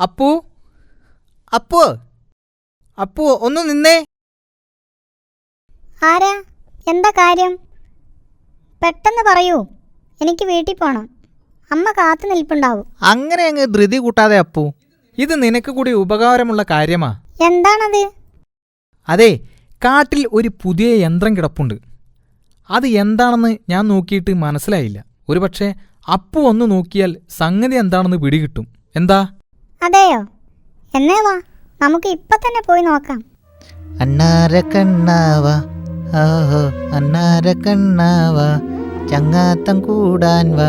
അപ്പു അപ്പു അപ്പു ഒന്ന് നിന്നേ. ആരാ? എന്താ കാര്യം? പെട്ടെന്ന് പറയൂ. എനിക്ക് വീട്ടിൽ പോണം. അമ്മ കാത്തു നിൽപ്പുണ്ടാവും. അങ്ങനെ അങ്ങ് ധൃതി കൂട്ടാതെ അപ്പു ഇത് നിനക്ക് കൂടി ഉപകാരമുള്ള കാര്യമാ. എന്താണത്? അതെ കാട്ടിൽ ഒരു പുതിയ യന്ത്രം കിടപ്പുണ്ട്. അത് എന്താണെന്ന് ഞാൻ നോക്കിയിട്ട് മനസ്സിലായില്ല. ഒരുപക്ഷെ അപ്പു ഒന്ന് നോക്കിയാൽ സംഗതി എന്താണെന്ന് പിടികിട്ടും. എന്താ? അതെയോ? എന്നേ വാ നമുക്ക് ഇപ്പൊ തന്നെ പോയി നോക്കാം. അന്നാര കണ്ണാവ ഓഹോ അന്നാര കണ്ണാവ ചങ്ങാത്തം കൂടാൻ വാ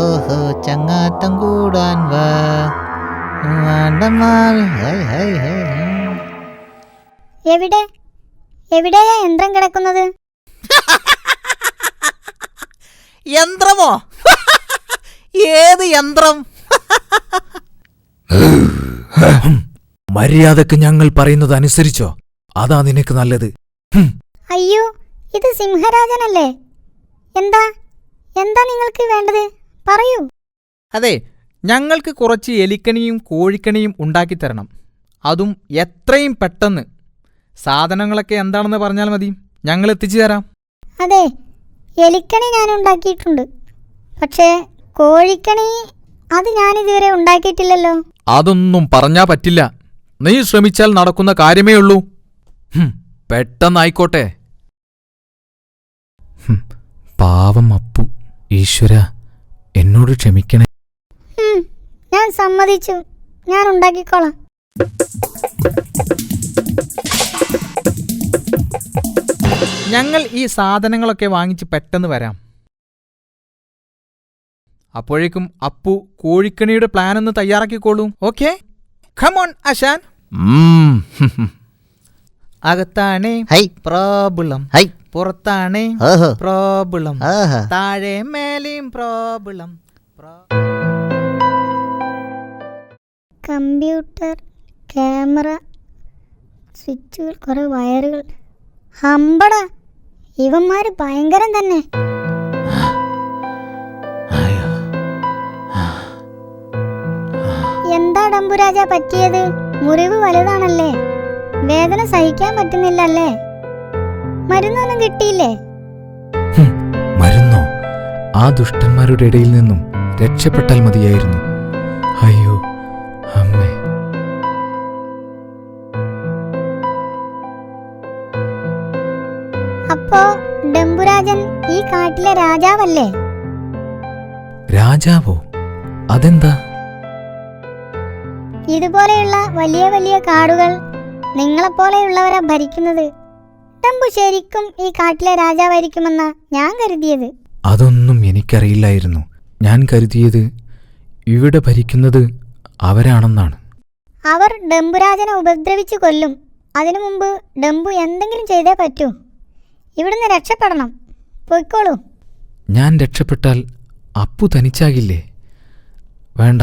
ഓഹോ ചങ്ങാത്തം കൂടാൻ വാ. എവിടെ? എവിടെയാ യന്ത്രം കിടക്കുന്നത്? യന്ത്രമോ? ഏത് യന്ത്രം? മര്യാദയ്ക്ക് ഞങ്ങൾ പറയുന്നത് അനുസരിച്ചോ അതാ നിനക്ക് നല്ലത്. അയ്യോ ഇത് സിംഹരാജനല്ലേ? എന്താ? എന്താ നിങ്ങൾക്ക് വേണ്ടത്? പറയൂ. അതെ ഞങ്ങൾക്ക് കുറച്ച് എലിക്കണിയും കോഴിക്കണിയും ഉണ്ടാക്കിത്തരണം അതും എത്രയും പെട്ടെന്ന്. സാധനങ്ങളൊക്കെ എന്താണെന്ന് പറഞ്ഞാൽ മതി. ഞങ്ങൾ എത്തിച്ചു തരാം. അതെ എലിക്കണി ഞാൻ ഉണ്ടാക്കിയിട്ടുണ്ട്. പക്ഷേ കോഴിക്കണി അത് ഞാനിതുവരെ ഉണ്ടാക്കിയിട്ടില്ലല്ലോ. അതൊന്നും പറഞ്ഞാ പറ്റില്ല. നീ ശ്രമിച്ചാൽ നടക്കുന്ന കാര്യമേ ഉള്ളൂ. പെട്ടെന്നായിക്കോട്ടെ. പാവം അപ്പു. ഈശ്വര എന്നോട് ക്ഷമിക്കണേ. ഞാൻ സമ്മതിച്ചു. ഞാൻ ഉണ്ടാക്കിക്കോളാം. ഞങ്ങൾ ഈ സാധനങ്ങളൊക്കെ വാങ്ങിച്ച് പെട്ടെന്ന് വരാം. അപ്പോഴേക്കും അപ്പു കോഴിക്കണിയുടെ പ്ലാൻ ഒന്ന് തയ്യാറാക്കിക്കോളൂ. ഓക്കെ ഖമോൺ അശാൻ. അകത്താണേ ഹൈ. പ്രോബിളം ഹൈ. പുറത്താണേ പ്രോബ്ലം പ്രോബിളം താഴെ മേലെയും പ്രോബിളം കമ്പ്യൂട്ടർ ക്യാമറ സ്വിച്ചുകൾ കുറേ വയറുകൾ. ഹമ്പട. ഇവന്മാര് ഭയങ്കരം തന്നെ. എന്താ ഡംബുരാജ പറ്റിയത്? മുറിവ് വലുതാണല്ലേ? വേദന സഹിക്കാൻ പറ്റുന്നില്ലല്ലേ? മരുന്നൊന്നും കിട്ടിയില്ലേ? മരുന്നോ? ആ ദുഷ്ടന്മാരുടെ ഇടയിൽ നിന്നും രക്ഷപ്പെട്ടാൽ മതിയായിരുന്നു. അയ്യോ അമ്മേ. അപ്പോ ഡംബുരാജൻ ഈ കാട്ടിലെ രാജാവല്ലേ? രാജാവോ? അതെന്താ? ഇതുപോലെയുള്ള വലിയ വലിയ കാടുകൾ നിങ്ങളെപ്പോലെയുള്ളവരാ ഭരിക്കുന്നത്. തമ്പു ശരിക്കും ഈ കാട്ടിലെ രാജാവായിരിക്കുമെന്ന ഞാൻ കരുതിയത്. അതൊന്നും എനിക്കറിയില്ലായിരുന്നു. ഞാൻ കരുതിയത് ഇവിടെ ഭരിക്കുന്നത് അവരാണെന്നാണ്. അവർ ഡംബുരാജനെ ഉപദ്രവിച്ചു കൊല്ലും. അതിനു മുമ്പ് ഡംബു എന്തെങ്കിലും ചെയ്തേ പറ്റൂ. ഇവിടുന്ന് രക്ഷപ്പെടണം. പൊയ്ക്കോളൂ. ഞാൻ രക്ഷപ്പെട്ടാൽ അപ്പു തനിച്ചാകില്ലേ? വേണ്ട.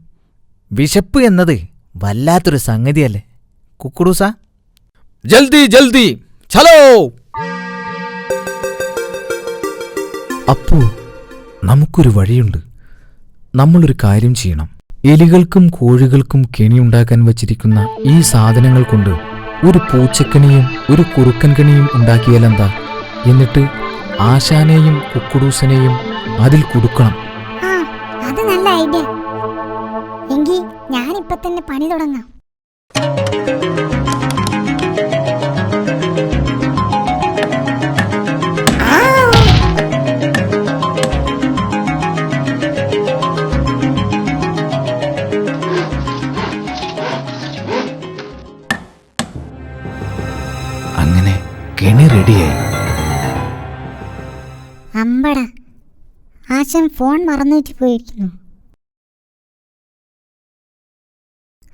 വിശപ്പ് എന്നത് വല്ലാത്തൊരു സംഗതിയല്ലേ? കുക്കുറൂസ? ജൽദി ജൽദി ചലോ! അപ്പോ നമുക്കൊരു വഴിയുണ്ട്. നമ്മളൊരു കാര്യം ചെയ്യണം. എലികൾക്കും കോഴികൾക്കും കെണിയുണ്ടാക്കാൻ വച്ചിരിക്കുന്ന ഈ സാധനങ്ങൾ കൊണ്ട് ഒരു പൂച്ചക്കണിയും ഒരു കുറുക്കൻ കണിയും ഉണ്ടാക്കിയാലെന്താ എന്നിട്ട് ആശാനെയും കുക്കുടൂസനെയും അതിൽ കുടുക്കണം. ആ അത് നല്ല ഐഡിയ. തന്നെ പണി തുടങ്ങാം. അങ്ങനെ കെണി റെഡിയായി. അമ്പട. ആശൻ ഫോൺ മറന്നു വെച്ച് പോയിരിക്കുന്നു.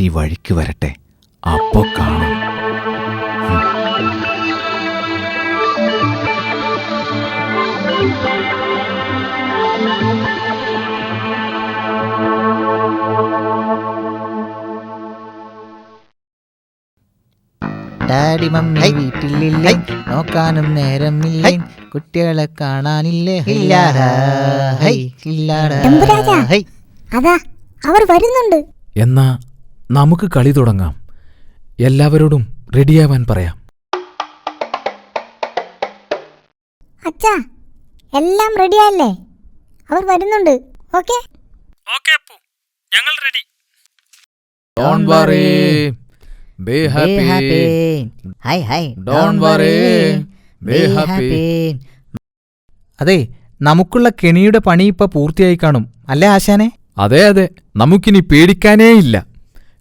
ഈ വഴിക്ക് വരട്ടെ. അപ്പോ കാണാം. Daddy mummy. വീട്ടിലില്ലേ? നോക്കാനും നേരമില്ലേ. കുട്ടികളെ കാണാനില്ലേ. അതാ അവർ വരുന്നുണ്ട്. എന്നാ നമുക്ക് കളി തുടങ്ങാം. എല്ലാവരോടും റെഡിയാവാൻ പറയാം. അച്ഛാ എല്ലാം റെഡിയായല്ലേ? അവർ വരുന്നുണ്ട്. ഓക്കെ? ഓക്കെ അപ്പു. ഞങ്ങൾ ready. Don't worry be happy. Hi hi don't worry be happy അതെ നമുക്കുള്ള കെണിയുടെ പണി ഇപ്പൊ പൂർത്തിയായി കാണും. അല്ലേ ആശാനെ? അതെ അതെ. നമുക്കിനി പേടിക്കാനേ ഇല്ല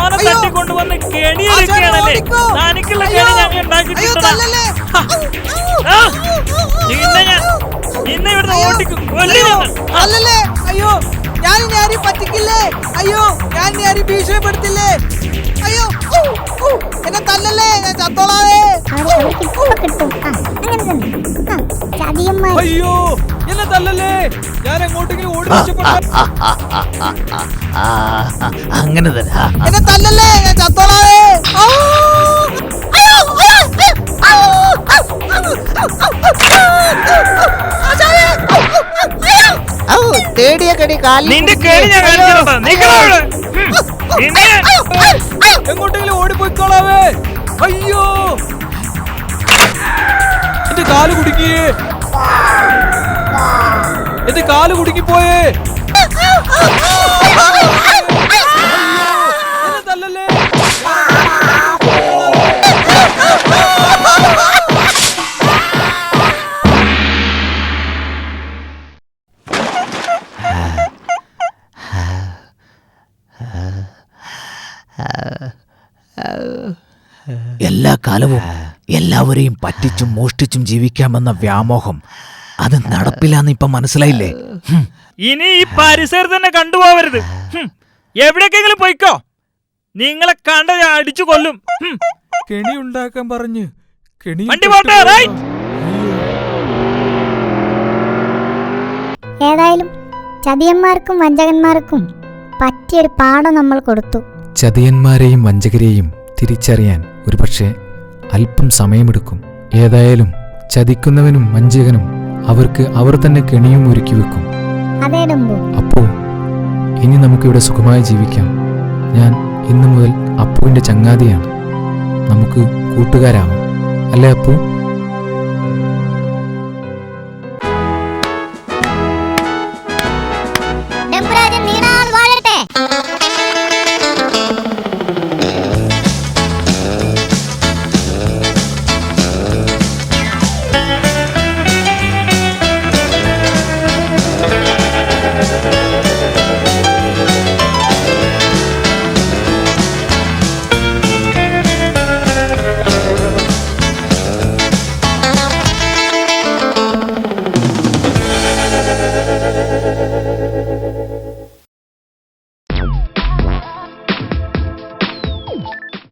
ഓനെ തട്ടിക്കൊണ്ടുവന്ന് കെണിയൊരുക്കുകയാണല്ലേ തനിക്കുള്ള കെണി ഹ. ആ, നിന്നെ ഞാൻ ഇന്ന് ഇവിടുന്ന് ഓടിക്കും. അല്ലല്ലേ അയ്യോ. ഞാൻ ഇനി ആരെയും പറ്റിക്കില്ലേ? അയ്യോ. ഞാൻ ഇനി ആരെയും ഭീഷണിപ്പെടുത്തില്ലേ? അയ്യോ. എന്നെ തല്ലല്ലേ. ഞാൻ ചത്തോളാവേ. അയ്യോ. എന്നെ തല്ലല്ലേ. ഞാൻ എങ്ങോട്ടെങ്കിലും ഓടി അങ്ങനെ തന്നെ. ആ, ആ. എന്നെ തല്ലല്ലേ? ഞാൻ ചത്തോളാവേ! തേടിയ കടി കാലിൽ നിന്റെ. ഞാൻ. കാണിച്ചിട്ടുണ്ടോ എങ്ങോട്ടെങ്കിലും ഓടിപ്പോയിക്കോളാവേ അയ്യോ. എന്റെ കാൽ കുടുങ്ങിയേ എന്റെ കാൽ കുടുങ്ങിപ്പോയേ. എല്ലാ കാലവും എല്ലാവരെയും പറ്റിച്ചും മോഷ്ടിച്ചും ജീവിക്കാമെന്ന വ്യാമോഹം അത് നടപ്പില്ലാന്ന് ഇപ്പൊ മനസ്സിലായില്ലേ? ഇനി ഈ പരിസരത്ത് തന്നെ കണ്ടുപോവരുത്. എവിടേക്കെങ്കിലും പോയിക്കോ. നിങ്ങളെ കണ്ട ഞാൻ അടിച്ചു കൊല്ലും. കെണി ഉണ്ടാക്കാൻ പറഞ്ഞ് കെണി വണ്ടി പോട്ടെ, റൈറ്റ്. ഏതായാലും ചതിയന്മാർക്കും വഞ്ചകന്മാർക്കും പറ്റിയൊരു പാഠം നമ്മൾ കൊടുത്തു. ചതിയന്മാരെയും വഞ്ചകരെയും തിരിച്ചറിയാൻ ഒരുപക്ഷെ അല്പം സമയമെടുക്കും. ഏതായാലും ചതിക്കുന്നവനും വഞ്ചകനും അവർക്ക് അവർ തന്നെ കെണിയും ഒരുക്കി വെക്കും. അപ്പോൾ ഇനി നമുക്കിവിടെ സുഖമായി ജീവിക്കാം. ഞാൻ ഇന്നു മുതൽ അപ്പുവിന്റെ ചങ്ങാതിയാണ്. നമുക്ക് കൂട്ടുകാരാവും. അല്ലേ അപ്പു?